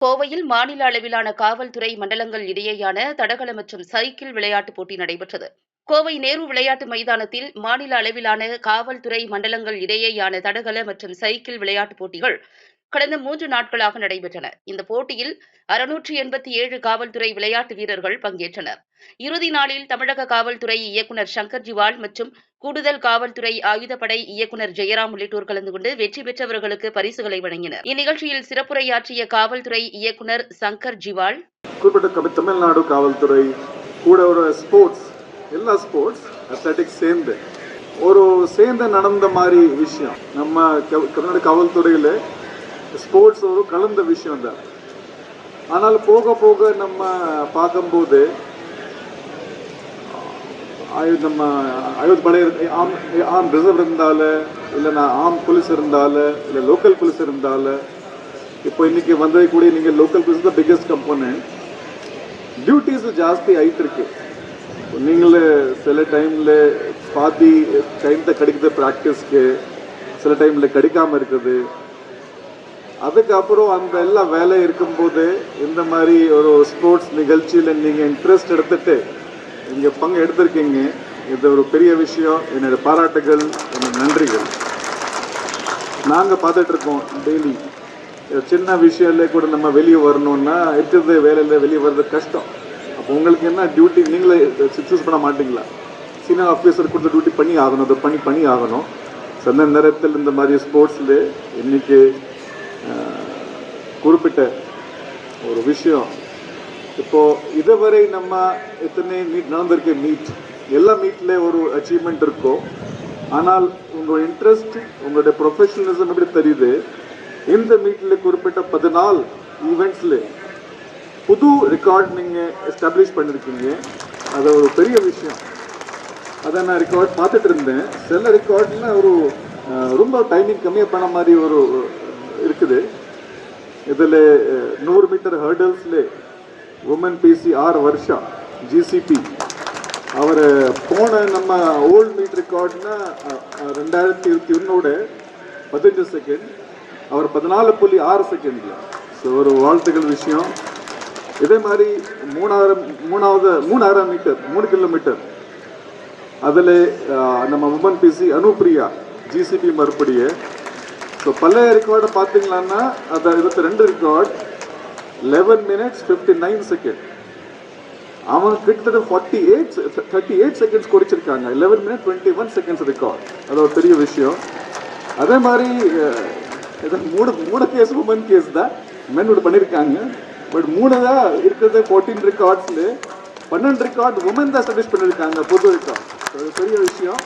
கோவையில் மாநில அளவிலான காவல்துறை மண்டலங்கள் இடையேயான தடகள மற்றும் சைக்கிள் விளையாட்டுப் போட்டி நடைபெற்றது. கோவை நேரு விளையாட்டு மைதானத்தில் மாநில அளவிலான காவல்துறை மண்டலங்கள் இடையேயான தடகள மற்றும் சைக்கிள் விளையாட்டுப் போட்டிகள் கடந்த மூன்று நாட்களாக நடைபெற்றன. இந்த போட்டியில் அறுநூற்றி எண்பத்தி ஏழு காவல்துறை விளையாட்டு வீரர்கள் பங்கேற்றனர். இறுதி நாளில் தமிழக காவல்துறை இயக்குநர் சங்கர் ஜிவால் மற்றும் கூடுதல் காவல்துறை ஆயுதப்படை இயக்குநர் ஜெயராம் உள்ளிட்டோர் கலந்து கொண்டு வெற்றி பெற்றவர்களுக்கு பரிசுகளை வழங்கினர். இந்நிகழ்ச்சியில் சிறப்புரையாற்றிய காவல்துறை இயக்குநர் சங்கர் ஜிவால் குறிப்பிட்ட தமிழ்நாடு காவல்துறை கூட ஒரு ஸ்போர்ட்ஸ் எல்லா ஸ்போர்ட்ஸ் அத்லெட்டிக்ஸ் சேர்ந்து ஒரு சேர்ந்து நடந்த மாதிரி விஷயம். நம்ம கர்நாடக காவல்துறையில் ஸ்போர்ட்ஸ் ஒரு கலந்த விஷயம் தான் ஆனால் போக போக நம்ம பார்க்கும்போது ஆயு- நம்ம ஆயுத படை ஆம் ஆம் ரிசர்வ் இருந்தால இல்லைன்னா ஆம் போலீஸ் இருந்தால இல்லை லோக்கல் போலீஸ் இருந்தால இப்போ இன்னைக்கு வந்தது கூட நீங்கள் லோக்கல் போலீஸ் தான் பிக்கஸ்ட் கம்போனன்ட் டியூட்டிஸ் ஜாஸ்தி ஆயிட்டு இருக்கு நீங்களே சில டைமில் பாதி டைம் தான் கிடைக்குது ப்ராக்டிஸ்க்கு சில டைமில் கிடைக்காமல் இருக்குது அதுக்கப்புறம் அந்த எல்லாம் வேலை இருக்கும்போது இந்த மாதிரி ஒரு ஸ்போர்ட்ஸ் நிகழ்ச்சியில் நீங்கள் இன்ட்ரெஸ்ட் எடுத்துட்டு இங்கே பங்கு எடுத்திருக்கீங்க. இது ஒரு பெரிய விஷயம். என்னோட பாராட்டுகள் என்னோட நன்றிகள். நாங்கள் பார்த்துட்ருக்கோம் டெய்லி சின்ன விஷயம்ல கூட நம்ம வெளியே வரணும்னா இருக்கிறது வேலையில் வெளியே வர்றது கஷ்டம். அப்போ உங்களுக்கு என்ன டியூட்டி நீங்களே சூஸ் பண்ண மாட்டீங்களா? சீனியர் ஆஃபீஸர் கொடுத்த டியூட்டி பண்ணி ஆகணும். அதை பண்ணி பண்ணி ஆகணும். சந்த நேரத்தில் இந்த மாதிரி ஸ்போர்ட்ஸில் இன்றைக்கி குறிப்பிட்ட ஒரு விஷயம். இப்போ இதுவரை நம்ம எத்தனை மீட் நடந்திருக்க? மீட் எல்லா மீட்ல ஒரு அச்சீவ்மெண்ட் இருக்கும் ஆனால் உங்களோட இன்ட்ரெஸ்ட் உங்களுடைய ப்ரொஃபஷனலிசம் எப்படி தெரியுது? இந்த மீட்ல குறிப்பிட்ட பதினாலு ஈவெண்ட்ஸ்ல புது ரெக்கார்ட் நீங்க எஸ்டாப்ளிஷ் பண்ணிருக்கீங்க. அது ஒரு பெரிய விஷயம். அதை நான் ரெக்கார்ட் பார்த்துட்டு இருந்தேன். சில ரெக்கார்ட்ல ஒரு ரொம்ப டைமிங் கம்மியாக பண்ண மாதிரி ஒரு இருக்குது. இதில் நூறு மீட்டர் ஹர்டல்ஸ்ல உமன் பிசி ஆறு வருஷம் ஜிசிபி அவர் போன நம்ம ஓல்ட் மீட் ரெக்கார்ட்னா ரெண்டாயிரத்தி இருபத்தி ஒன்னோட பதினஞ்சு செகண்ட் அவர் பதினாலு புள்ளி ஆறு செகண்டில் ஸோ ஒரு வாழ்த்துக்கள் விஷயம். இதே மாதிரி மூணாயிரம் மூணாவது மூணாயிரம் மீட்டர் மூணு கிலோமீட்டர் அதில் நம்ம உமன் பிசி அனுப்பிரியா ஜிசிபி மறுபடியே ஸோ பழைய ரெக்கார்டை பார்த்தீங்களான்னா அது இருபத்தி ரெண்டு record eleven minutes fifty nine second அவன் கிட்டத்தட்ட forty eight thirty eight seconds குறைச்சிருக்காங்க. Eleven minute twenty one seconds record அது ஒரு பெரிய விஷயம். அதே மாதிரி இது மூணு மூணு கேஸ் உமன் கேஸ் தான். மென்னோட பண்ணியிருக்காங்க பட் மூணு தான் இருக்கிறது ஃபோர்டீன் ரெக்கார்ட்ஸில் பன்னெண்டு ரெக்கார்ட் உமன் தான் சர்வீஸ் பண்ணியிருக்காங்க புது ரெக்கார்ட் அது பெரிய விஷயம்.